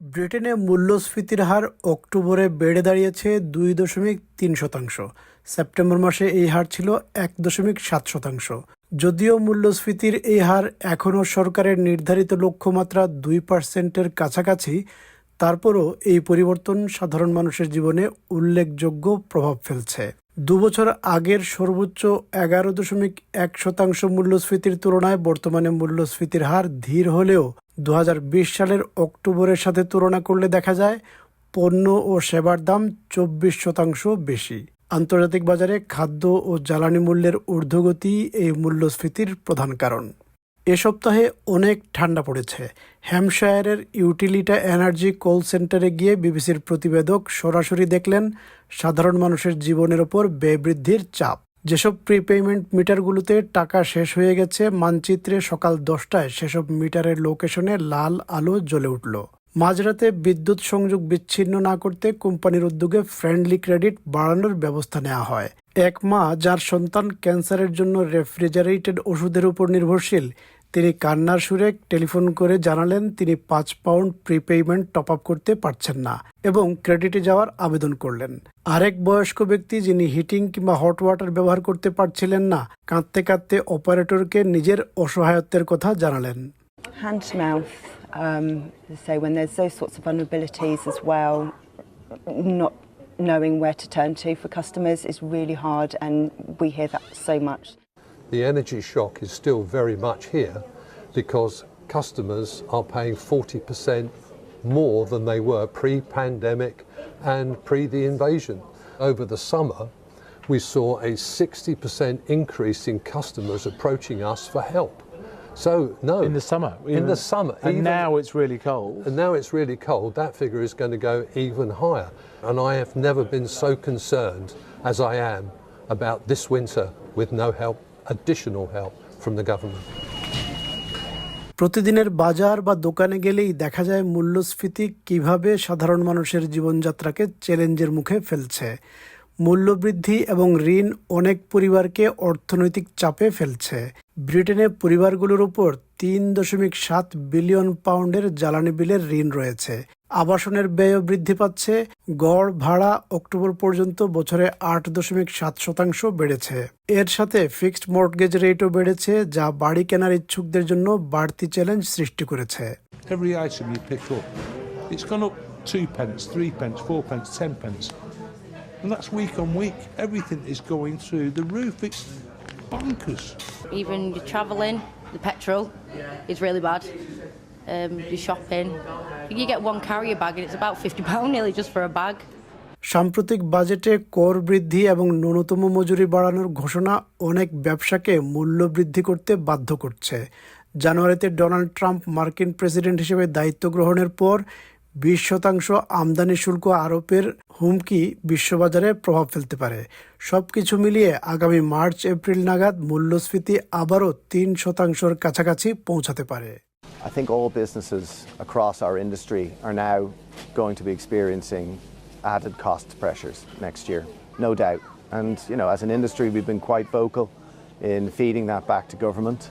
ব্রিটেনে মূল্যস্ফীতির হার অক্টোবরে বেড়ে দাঁড়িয়েছে দুই দশমিক তিন শতাংশ। সেপ্টেম্বর মাসে এই হার ছিল এক দশমিক সাত শতাংশ। যদিও মূল্যস্ফীতির এই হার এখনও সরকারের নির্ধারিত লক্ষ্যমাত্রা দুই পার্সেন্টের কাছাকাছি, তারপরও এই পরিবর্তন সাধারণ মানুষের জীবনে উল্লেখযোগ্য প্রভাব ফেলছে। দুবছর আগের সর্বোচ্চ এগারো দশমিক এক শতাংশ মূল্যস্ফীতির তুলনায় বর্তমানে মূল্যস্ফীতির হার ধীর হলেও দু হাজার বিশ সালের অক্টোবরের সাথে তুলনা করলে দেখা যায় পণ্য ও সেবার দাম চব্বিশ শতাংশ বেশি। আন্তর্জাতিক বাজারে খাদ্য ও জ্বালানি মূল্যের ঊর্ধ্বগতি এই মূল্যস্ফীতির প্রধান কারণ। এ সপ্তাহে অনেক ঠান্ডা পড়েছে। হ্যামশায়ারের ইউটিলিটা এনার্জি কল সেন্টারে গিয়ে বিবিসির প্রতিবেদক সরাসরি দেখলেন, সাধারণ মানুষের জীবনের ওপর ব্যয় বৃদ্ধির চাপ। যেসব প্রিপেমেন্ট মিটারগুলোতে টাকা শেষ হয়ে গেছে, মানচিত্রে সকাল দশটায় সেসব মিটারের লোকেশনে লাল আলো জ্বলে উঠল। মাঝরাতে বিদ্যুৎ সংযোগ বিচ্ছিন্ন না করতে কোম্পানির উদ্যোগে ফ্রেন্ডলি ক্রেডিট বাড়ানোর ব্যবস্থা নেওয়া হয়। এক মা, যার সন্তান ক্যান্সারের জন্য রেফ্রিজারেটেড ওষুধের উপর নির্ভরশীল তিনি কান্নার সুরে টেলিফোন করে জানালেন তিনি পাঁচ পাউন্ড প্রিপেমেন্ট টপ আপ করতে পারছেন না এবং ক্রেডিটে যাওয়ার আবেদন করলেন আরেক বয়স্ক ব্যক্তি যিনি হিটিং কিংবা হট ওয়াটার ব্যবহার করতে পারছিলেন না কাঁদতে কাঁদতে অপারেটরকে নিজের অসহায়ত্বের কথা জানালেন. Um, knowing where to turn to for customers is really hard, and we hear that so much. The energy shock is still very much here because customers are paying 40% more than they were pre pandemic and pre the invasion. Over the summer, we saw a 60% increase in customers approaching us for help. So, no. In the summer. In the summer. And even- now it's really cold. And now it's really cold, that figure is going to go even higher. And I have never been so concerned as I am about this winter with no help, additional help from the government. প্রতিদিনের বাজার বা দোকানে গেলেই দেখা যায় মূল্যস্ফীতি কীভাবে সাধারণ মানুষের জীবনযাত্রাকে চ্যালেঞ্জের মুখে ফেলছে। মূল্যবৃদ্ধি এবং ঋণ অনেক পরিবারকে অর্থনৈতিক চাপে ফেলছে। ব্রিটেনে পরিবারগুলোর উপর তিন দশমিক সাত বিলিয়ন পাউন্ডের জ্বালানি বিলের ঋণ রয়েছে। আবাসনের ব্যয়ও বৃদ্ধি পাচ্ছে গড় ভাড়া অক্টোবর পর্যন্ত বছরে আট দশমিক সাত শতাংশ বেড়েছে এর সাথে ফিক্সড মর্টগেজ রেটও বেড়েছে যা বাড়ি কেনার ইচ্ছুকদের জন্য বাড়তি চ্যালেঞ্জ সৃষ্টি করেছে every item you pick up, it's gone up two pence, three pence, four pence, ten pence. And that's week on week. Everything is going through the roof. It's bonkers. even your travelling, the petrol is really bad. Um, shopping, you get one carrier bag and it's about fifty pound nearly just for a bag. সাম্প্রতিক বাজেটে কর বৃদ্ধি এবং ন্যূনতম মজুরি বাড়ানোর ঘোষণা অনেক ব্যবসাকে মূল্য বৃদ্ধি করতে বাধ্য করছে। জানুয়ারিতে ডোনাল্ড ট্রাম্প মার্কিন প্রেসিডেন্ট হিসেবে দায়িত্ব গ্রহণের পর বিশ শতাংশ আমদানি শুল্ক আরোপের হুমকি বিশ্ববাজারে প্রভাব ফেলতে পারে। সবকিছু মিলিয়ে আগামী মার্চ এপ্রিল নাগাদ মূল্যস্ফীতি আবারও তিন শতাংশের কাছাকাছি পৌঁছাতে পারে। I think all businesses across our industry are now going to be experiencing added cost pressures next year, no doubt. And, you know, as an industry, we've been quite vocal in feeding that back to government.